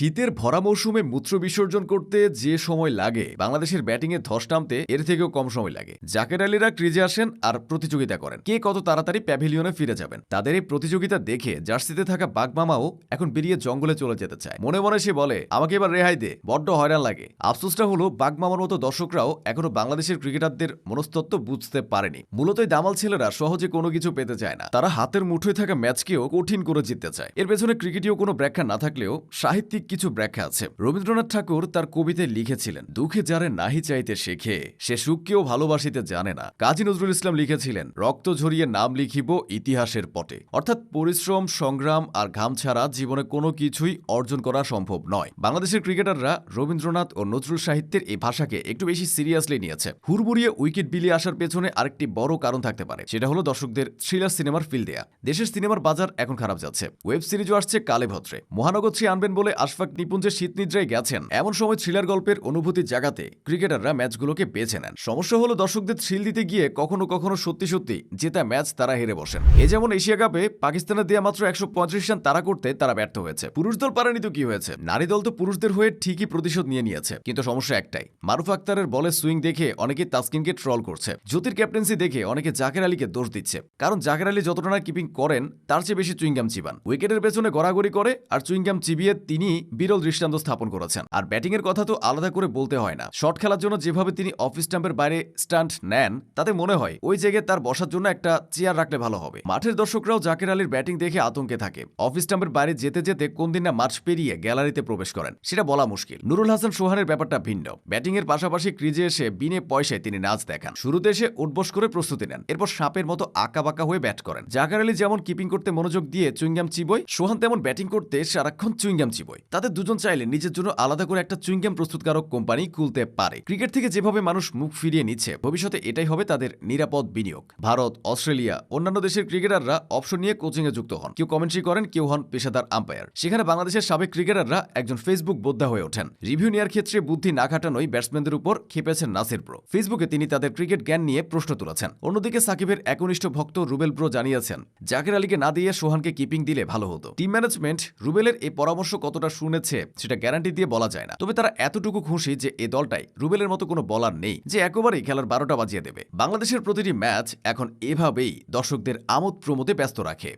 শীতের ভরা মৌসুমে মূত্র বিসর্জন করতে যে সময় লাগে, বাংলাদেশের ব্যাটিংয়ে ধস নামতে এর থেকেও কম সময় লাগে। জাকের আলীরা ক্রিজে আসেন আর প্রতিযোগিতা করেন। কে কত তাড়াতাড়ি প্যাভিলিয়নে ফিরে যাবেন? তাদের এই প্রতিযোগিতা দেখে জার্সিতে থাকা বাগমামাও এখন বেরিয়ে জঙ্গলে চলে যেতে চায়। মনে মনে সে বলে, আমাকে এবার রেহাই দে, বড্ড হয়রান লাগে। আফসোসটা হলো, বাগমামার মতো দর্শকরাও এখনও বাংলাদেশের ক্রিকেটারদের মনস্তত্ত্ব বুঝতে পারেনি। মূলত এই দামাল ছেলেরা সহজে কোনো কিছু পেতে চায় না। তারা হাতের মুঠোয় থাকা ম্যাচকেও কঠিন করে জিততে চায়। এর পেছনে ক্রিকেটীয় কোনো ব্যাখ্যা না থাকলেও সাহিত্যিক কিছু ব্যাখ্যা আছে। রবীন্দ্রনাথ ঠাকুর তার কবিতায় লিখেছিলেন, দুঃখে যারে নাহি চাইতে শেখে, সে সুখকেও ভালোবাসিতে জানে না। কাজী নজরুল ইসলাম লিখেছিলেন, রক্ত ঝরিয়ে নাম লিখিব ইতিহাসের পটে। অর্থাৎ পরিশ্রম, সংগ্রাম আর ঘাম ছাড়া জীবনে কোনো কিছুই অর্জন করা সম্ভব নয়। বাংলাদেশের ক্রিকেটাররা রবীন্দ্রনাথ ও নজরুল সাহিত্যের এই ভাষাকে একটু বেশি সিরিয়াসলি নিয়েছে। হুড়বুড়িয়ে উইকেট বিলিয়ে আসার পেছনে আরেকটি বড় কারণ থাকতে পারে, সেটা হলো দর্শকদের থ্রিলার সিনেমার ফিল দেয়া। দেশের সিনেমার বাজার এখন খারাপ যাচ্ছে। ওয়েব সিরিজও আসছে কালে ভদ্রে মহানগর আনবেন বলে আশফাক নিপুঞ্জের শীত নিদ্রায় গেছেন। এমন সময় থ্রিলার গল্পের অনুভূতি জাগাতে ক্রিকেটাররা ম্যাচগুলোকে বেছে নেন। সমস্যা হলো দর্শকদের থ্রিল দিতে গিয়ে কখনো কখনো সত্যি সত্যি জেতা ম্যাচ তারা হেরে বসেন। এ যেমন এশিয়া কাপে পাকিস্তানের দেয়া মাত্র একশো পঁয়ত্রিশ রান তারা করতে তারা ব্যর্থ হয়েছে। পুরুষ দল পারেনি তো কি হয়েছে? নারী দল তো পুরুষদের হয়ে ঠিকই প্রতিশোধ নিয়ে নিয়েছে। কিন্তু সমস্যা একটাই, মারুফ আক্তারের বলে সুইং দেখে অনেকে তাসকিনকে ট্রল করছে। জ্যোতির ক্যাপ্টেন্সি দেখে অনেকে জাকের আলীকে দোষ দিচ্ছে। কারণ জাকের আলী যতটা কিপিং করেন, তার চেয়ে বেশি চুইংগাম চিবান। উইকেটের পেছনে গড়াগড়ি করে আর চুইংগাম চিবিয়ে তিনি বিরল দৃষ্টান্ত স্থাপন করেছেন। আর ব্যাটিং এর কথা তো আলাদা করে বলতে হয় না। শট খেলার জন্য যেভাবে তিনি অফিস স্টাম্পের বাইরে স্ট্যান্ড নেন, তাতে মনে হয় ওই জায়গায় তার বসার জন্য একটা চেয়ার রাখলে ভালো হবে। মাঠের দর্শকরাও জাকের আলীর ব্যাটিং দেখে আতঙ্কে থাকে। অফিস স্টাম্পের বাইরে যেতে যেতে কোন দিন না মার্চ পেরিয়ে গ্যালারিতে প্রবেশ করেন। সেটা বলা মুশকিল। নুরুল হাসান সোহানের ব্যাপারটা ভিন্ন। ব্যাটিং এর পাশাপাশি ক্রিজে এসে বিনে পয়সায় তিনি নাচ দেখান। শুরুতে এসে উঠবস করে প্রস্তুতি নেন। এরপর সাপের মতো আঁকা বাঁকা হয়ে ব্যাট করেন। জাকার আলী যেমন কিপিং করতে মনোযোগ দিয়ে চুইংগাম চিবই সোহান তেমন ব্যাটিং করতে সারাক্ষণ চুইংগাম চিবই তাদের দুজন চাইলে নিজের জন্য আলাদা করে একটা চুইংগাম প্রস্তুতকারক কোম্পানি খুলতে পারে। ক্রিকেট থেকে যেভাবে মানুষ মুখ ফিরিয়ে নিচ্ছে, ভবিষ্যতে এটাই হবে তাদের নিরাপদ বিনিয়োগ। ভারত, অস্ট্রেলিয়া, অন্যান্য দেশের ক্রিকেটাররা অপশন নিয়ে কোচিংয়ে যুক্ত হন। কেউ কমেন্ট্রি করেন, কেউ হন পেশাদার আম্পায়ার। সেখানে বাংলাদেশের সাবেক ক্রিকেটাররা একজন ফেসবুক বোদ্ধা হয়ে ওঠেন। রিভিউ নেওয়ার ক্ষেত্রে বুদ্ধি না খাটানোই ব্যাটসম্যানদের উপর খেপেছেন নাসির প্রো ফেসবুকে তিনি তাদের ক্রিকেট জ্ঞান নিয়ে প্রশ্ন তুলেছেন। অন্যদিকে সাকিবের একনিষ্ঠ ভক্ত রুবেল প্রো জানিয়েছেন, জাকির আলীকে না দিয়ে সোহানকে কিপিং দিলে ভালো হতো। টিম ম্যানেজমেন্ট রুবেলের এই পরামর্শ কতটা শুনেছে, সেটা গ্যারান্টি দিয়ে বলা যায় না। তবে তারা এতটুকু খুশি যে এ দলটাই রুবেলের মতো কোনো বলার নেই, যে একেবারেই খেলার বারোটা বাজিয়ে দেবে। বাংলাদেশের প্রতিটি ম্যাচ এখন এভাবেই দর্শকদের আমোদ প্রমোদে ব্যস্ত রাখে।